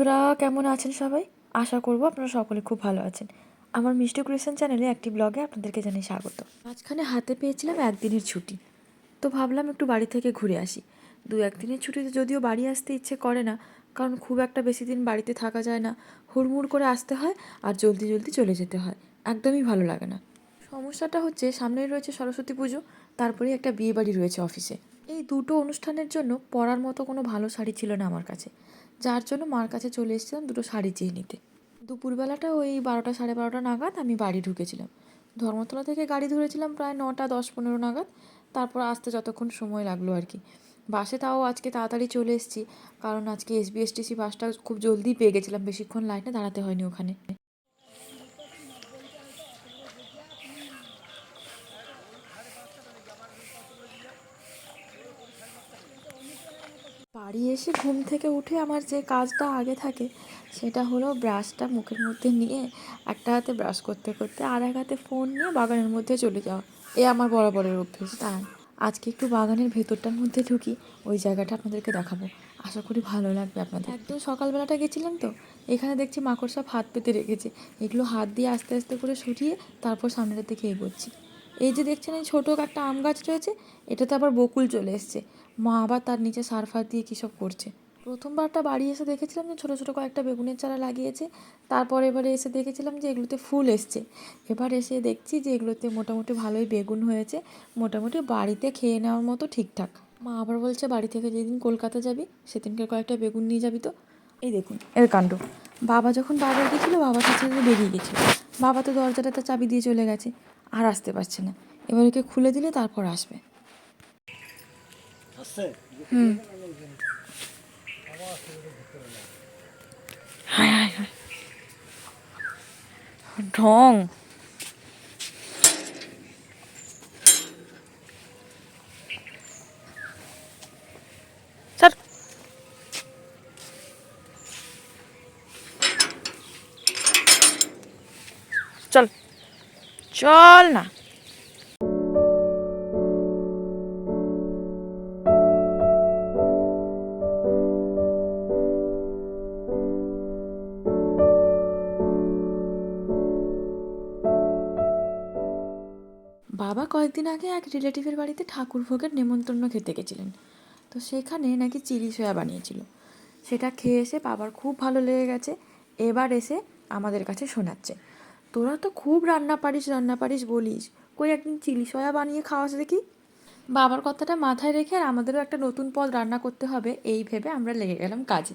বন্ধুরা, কেমন আছেন সবাই? আশা করব আপনারা সকলে খুব ভালো আছেন। আমার মিষ্টি ক্রিয়েশন চ্যানেলে একটি ব্লগে আপনাদেরকে জানাই স্বাগত। মাঝখানে হাতে পেয়েছিলাম একদিনের ছুটি। তো ভাবলাম একটু বাড়ি থেকে ঘুরে আসি। দু একদিনের ছুটিতে যদিও বাড়ি আসতে ইচ্ছে করে না, কারণ খুব একটা বেশি দিন বাড়িতে থাকা যায় না। হুড়মুড় করে আসতে হয় আর জলদি জলদি চলে যেতে হয়। একদমই ভালো লাগে না। সমস্যাটা হচ্ছে, সামনেই রয়েছে সরস্বতী পুজো তারপরে একটা বিয়ে বাড়ি রয়েছে অফিসে। এই দুটো অনুষ্ঠানের জন্য পরার মতো কোনো ভালো শাড়ি ছিল না আমার কাছে। যার জন্য মার কাছে চলে এসেছিলাম দুটো শাড়ি চেয়ে নিতে। দুপুরবেলাটা ওই বারোটা সাড়ে বারোটা নাগাদ আমি বাড়ি ঢুকেছিলাম। ধর্মতলা থেকে গাড়ি ধরেছিলাম প্রায় নটা দশ পনেরো নাগাদ। তারপর আসতে যতক্ষণ সময় লাগল আর কি। বাসে তাও আজকে তাড়াতাড়ি চলে এসেছি। কারণ আজকে এসবিএসটিসি বাসটা খুব জলদি পেয়ে গেছিলাম। বেশিক্ষণ লাইনে দাঁড়াতে হয়নি ওখানে। বাড়ি এসে ঘুম থেকে উঠে আমার যে কাজটা আগে থাকে, সেটা হলো ব্রাশটা মুখের মধ্যে নিয়ে একটা হাতে ব্রাশ করতে করতে আর এক হাতে ফোন নিয়ে বাগানের মধ্যে চলে যাওয়া। এ আমার বরাবরের অভ্যেস। তাই আজকে একটু বাগানের ভেতরটার মধ্যে ঢুকি, ওই জায়গাটা আপনাদেরকে দেখাবো। আশা করি ভালো লাগবে আপনাদের। একদম সকালবেলাটা গেছিলাম তো? এখানে দেখছি মাকড় সব হাত পেতে রেখেছে। এগুলো হাত দিয়ে আস্তে আস্তে করে সরিয়ে তারপর সামনের দিকে এগোচ্ছি। এই যে দেখছেন, এই ছোটো একটা আম গাছ রয়েছে, এটাতে আবার বকুল চলে এসছে। মা আবার তার নিচে সার ফার দিয়ে কী সব করছে? প্রথমবারটা বাড়ি এসে দেখেছিলাম যে ছোটো ছোটো কয়েকটা বেগুনের চারা লাগিয়েছে। তারপর এবারে এসে দেখেছিলাম যে এগুলোতে ফুল এসছে। এবার এসে দেখছি যে এগুলোতে মোটামুটি ভালোই বেগুন হয়েছে। মোটামুটি বাড়িতে খেয়ে নেওয়ার মতো ঠিকঠাক। মা আবার বলছে, বাড়ি থেকে যেদিন কলকাতা যাবি, সেদিনকে কয়েকটা বেগুন নিয়ে যাবি তো? এই দেখুন, এর কাণ্ড। বাবা যখন বাবার গেছিল বাবার কাছে বেরিয়ে গেছিল। বাবা তো দরজাটা দরজাটাতে চাবি দিয়ে চলে গেছে, আর আসতে পারছে না। এবার একে খুলে দিলে, তারপর আসবে। হায় হায় হায় ঢং। চল। চল না। কয়েকদিন আগে এক রিলেটিভের বাড়িতে ঠাকুর ভোগের নেমন্তন্ন খেতে গেছিলেন। তো সেখানে নাকি চিলি সয়া বানিয়েছিল। সেটা খেয়ে এসে বাবার খুব ভালো লেগে গেছে, এবার এসে আমাদের কাছে শোনাচ্ছে। তোরা তো খুব রান্না পারিস রান্না পারিস বলিস। কই একদিন চিলি সয়া বানিয়ে খাওয়াস দেখি? বাবার কথাটা মাথায় রেখে আর আমাদেরও একটা নতুন পদ রান্না করতে হবে, এই ভেবে আমরা লেগে গেলাম কাজে।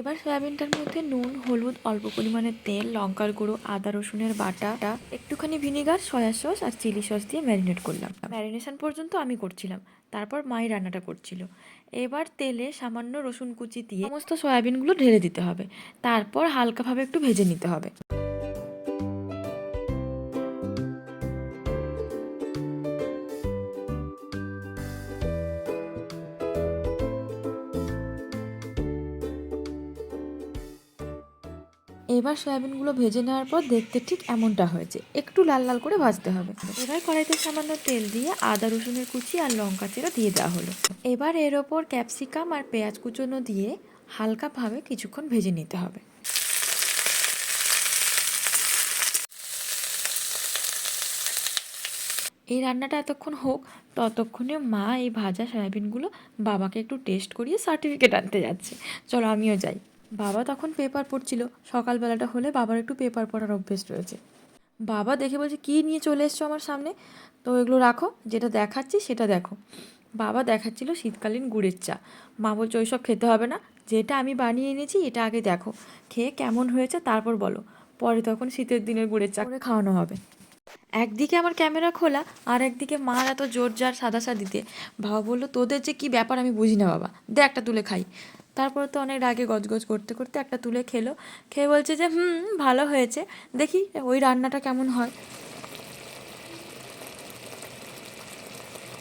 এবার সয়াবিনটার মধ্যে নুন, হলুদ, অল্প পরিমাণে তেল, লঙ্কার গুঁড়ো, আদা, রসুনের বাটাটা একটুখানি ভিনিগার, সয়া সস আর চিলি সস দিয়ে ম্যারিনেট করলাম। ম্যারিনেশন পর্যন্ত আমি করছিলাম। তারপর মাই রান্নাটা করছিল। এবার তেলে সামান্য রসুন কুচি দিয়ে সমস্ত সয়াবিনগুলো ঢেলে দিতে হবে। তারপর হালকাভাবে একটু ভেজে নিতে হবে। এবার সয়াবিনগুলো ভেজে নেওয়ার পর দেখতে ঠিক এমনটা হয়েছে। একটু লাল লাল করে ভাজতে হবে। এবার কড়াইতে সামান্য তেল দিয়ে আদা, রসুনের কুচি আর লঙ্কা চিরা দিয়ে দেওয়া হলো। এবার এর ওপর ক্যাপসিকাম আর পেঁয়াজ কুচনো দিয়ে হালকাভাবে কিছুক্ষণ ভেজে নিতে হবে। এই রান্নাটা এতক্ষণ হোক, ততক্ষণে মা এই ভাজা সয়াবিনগুলো বাবাকে একটু টেস্ট করিয়ে সার্টিফিকেট আনতে যাচ্ছে। চলো আমিও যাই। বাবা তখন পেপার পড়ছিল। সকালবেলাটা হলে বাবার একটু পেপার পড়ার অভ্যেস রয়েছে। বাবা দেখে বলছে, কী নিয়ে চলে এসছো আমার সামনে? তো এগুলো রাখো, যেটা দেখাচ্ছি সেটা দেখো। বাবা দেখাচ্ছিল শীতকালীন গুড়ের চা। মা বলছে, ওইসব খেতে হবে না, যেটা আমি বানিয়ে এনেছি এটা আগে দেখো। খেয়ে কেমন হয়েছে তারপর বলো। পরে তখন শীতের দিনের গুড়ের চা করে খাওয়ানো হবে। একদিকে আমার ক্যামেরা খোলা, আর একদিকে মার এত জোর জার সাদা সাদিতে বাবা বলল, তোদের যে কী ব্যাপার আমি বুঝি না বাবা। দে একটা তুলে খাই। তারপরে তো অনেক রাগে গজগজ করতে করতে একটা তুলে খেলো। খেয়ে বলছে যে, হুম, ভালো হয়েছে। দেখি ওই রান্নাটা কেমন হয়?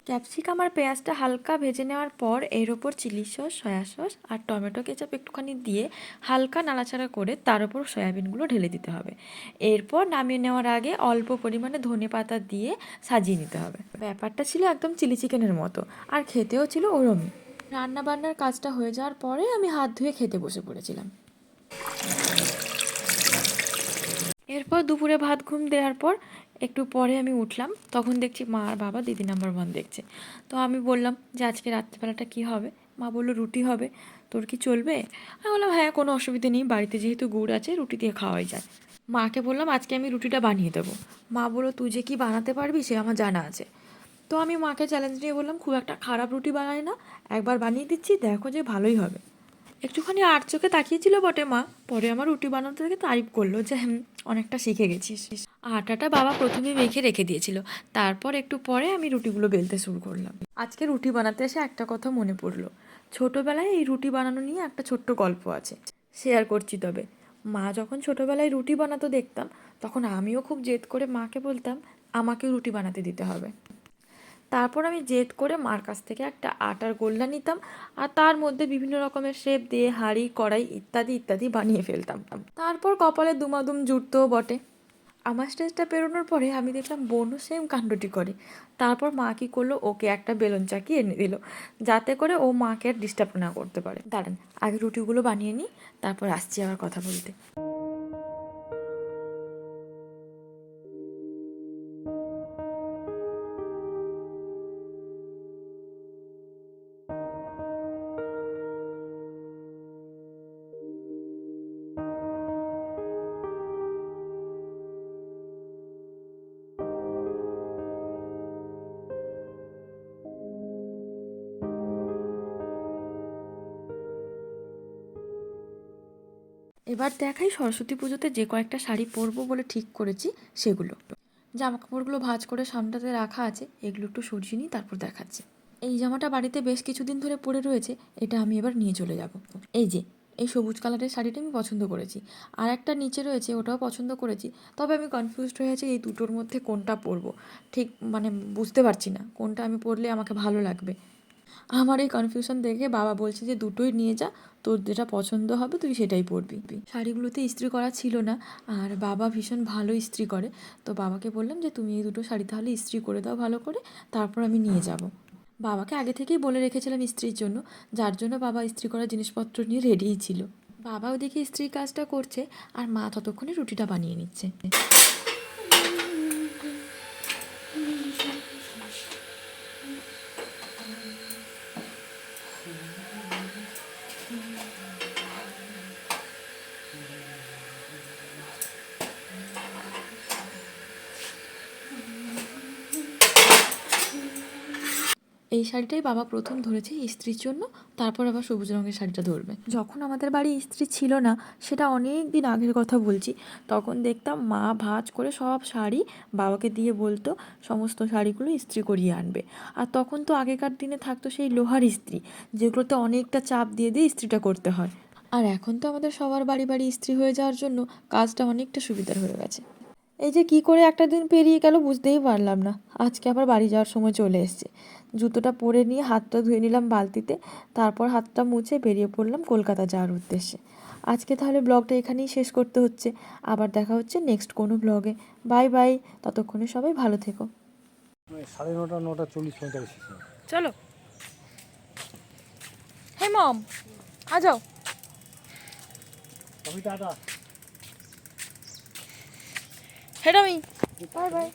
ক্যাপসিকাম আর পেঁয়াজটা হালকা ভেজে নেওয়ার পর এর ওপর চিলি সস, সয়া সস আর টমেটো কেচাপ একটুখানি দিয়ে হালকা নাড়াচাড়া করে তার ওপর সয়াবিনগুলো ঢেলে দিতে হবে। এরপর নামিয়ে নেওয়ার আগে অল্প পরিমাণে ধনে পাতা দিয়ে সাজিয়ে নিতে হবে। ব্যাপারটা ছিল একদম চিলি চিকেনের মতো। আর খেতেও ছিল ওরমই। রান্না বান্নার কাজটা হয়ে যাওয়ার পরে আমি হাত ধুয়ে খেতে বসে পড়েছিলাম। এরপর দুপুরে ভাত ঘুম দেওয়ার পর একটু পরে আমি উঠলাম। তখন দেখছি মা আর বাবা দিদি নাম্বার ওয়ান দেখছে। তো আমি বললাম, যে আজকে রাত্রিবেলাটা কী হবে? মা বলল, রুটি হবে। তোর কি চলবে? আমি বললাম হ্যাঁ কোনো অসুবিধে নেই। বাড়িতে যেহেতু গুড় আছে, রুটি দিয়ে খাওয়াই যায়। মাকে বললাম, আজকে আমি রুটিটা বানিয়ে দেবো। মা বলল, তুই যে কি বানাতে পারবি, সে আমার জানা আছে। তো আমি মাকে চ্যালেঞ্জ নিয়ে বললাম, খুব একটা খারাপ রুটি বানাই না, একবার বানিয়ে দিচ্ছি, দেখো যে ভালোই হবে। একটুখানি আর চোখে তাকিয়েছিল বটে মা, পরে আমার রুটি বানাতে থেকে তারিফ করল যে অনেকটা শিখে গেছিস। আটাটা বাবা প্রথমে মেখে রেখে দিয়েছিল, তারপর একটু পরে আমি রুটিগুলো বেলতে শুরু করলাম। আজকে রুটি বানাতে এসে একটা কথা মনে পড়ল, ছোটোবেলায় এই রুটি বানানো নিয়ে একটা ছোট্ট গল্প আছে শেয়ার করছি তবে। মা যখন ছোটোবেলায় রুটি বানাতো দেখতাম, তখন আমিও খুব জেদ করে মাকে বলতাম, আমাকেও রুটি বানাতে দিতে হবে। তারপর আমি জেদ করে মার কাছ থেকে একটা আটার গোল্লা নিতাম আর তার মধ্যে বিভিন্ন রকমের শেপ দিয়ে হাঁড়ি, কড়াই ইত্যাদি ইত্যাদি বানিয়ে ফেলতাম। তারপর কপালে দুমাদুম জুটতেও বটে। আমার স্টেজটা পেরোনোর পরে আমি দেখলাম বোনও সেম কাণ্ডটি করে। তারপর মা কী করল? ওকে একটা বেলুন চাকি এনে দিল, যাতে করে ও মাকে আর ডিস্টার্ব না করতে পারে। দাঁড়ান, আগে রুটিগুলো বানিয়ে নিই, তারপর আসছি আবার কথা বলতে। এবার দেখাই সরস্বতী পুজোতে যে কয়েকটা শাড়ি পরবো বলে ঠিক করেছি, সেগুলো। জামা কাপড়গুলো ভাঁজ করে সামটাতে রাখা আছে, এগুলো একটু সরিয়ে নিই, তারপর দেখাচ্ছি। এই জামাটা বাড়িতে বেশ কিছুদিন ধরে পরে রয়েছে, এটা আমি এবার নিয়ে চলে যাব। এই যে, এই সবুজ কালারের শাড়িটা আমি পছন্দ করেছি। আর একটা নিচে রয়েছে, ওটাও পছন্দ করেছি, তবে আমি কনফিউজড হয়ে আছি এই দুটোর মধ্যে কোনটা পরবো। ঠিক মানে বুঝতে পারছি না, কোনটা আমি পরলে আমাকে ভালো লাগবে। আমার এই কনফিউশন দেখে বাবা বলছে যে, দুটোই নিয়ে যা, তোর যেটা পছন্দ হবে, তুই সেটাই পরবি। শাড়িগুলোতে ইস্ত্রি করা ছিল না, আর বাবা ভীষণ ভালো ইস্ত্রি করে। তো বাবাকে বললাম যে, তুমি এই দুটো শাড়ি তাহলে ইস্ত্রি করে দাও ভালো করে, তারপর আমি নিয়ে যাব। বাবাকে আগে থেকেই বলে রেখেছিলাম ইস্ত্রির জন্য, যার জন্য বাবা ইস্ত্রি করা জিনিসপত্র নিয়ে রেডিই ছিল। বাবা ওদিকে ইস্ত্রির কাজটা করছে, আর মা ততক্ষণে রুটিটা বানিয়ে নিচ্ছে। এই শাড়িটাই বাবা প্রথম ধরেছে ইস্ত্রির জন্য তারপর আবার সবুজ রঙের শাড়িটা ধরবে। যখন আমাদের বাড়ি ইস্ত্রি ছিল না সেটা অনেক দিন আগের কথা বলছি। তখন দেখতাম মা ভাজ করে সব শাড়ি বাবাকে দিয়ে বলতো সমস্ত শাড়িগুলো ইস্ত্রি করিয়ে আনবে। আর তখন তো আগেকার দিনে থাকতো সেই লোহার ইস্ত্রি যেগুলোতে অনেকটা চাপ দিয়ে দিয়ে ইস্ত্রিটা করতে হয়। আর এখন তো আমাদের সবার বাড়ি বাড়ি ইস্ত্রি হয়ে যাওয়ার জন্য কাজটা অনেকটা সুবিধার হয়ে গেছে। এই যে কি করে একটা দিন পেরিয়ে গেল বুঝতেই পারলাম না। আজকে আবার বাড়ি যাওয়ার সময় চলে এসছে। জুতোটা পরে নিয়ে হাতটা ধুয়ে নিলাম বালতিতে তারপর হাতটা মুছে বেরিয়ে পড়লাম কলকাতা যাওয়ার উদ্দেশ্যে। আজকে তাহলে ব্লগটা এখানেই শেষ করতে হচ্ছে। আবার দেখা হচ্ছে নেক্সট কোনো ব্লগে। বাই বাই ততক্ষণে সবাই ভালো থেকো। সাড়ে নটা নটা চল্লিশ পঁয়তাল্লিশ চলো। হে মম আ যাও। টাটা। হেডামি bye bye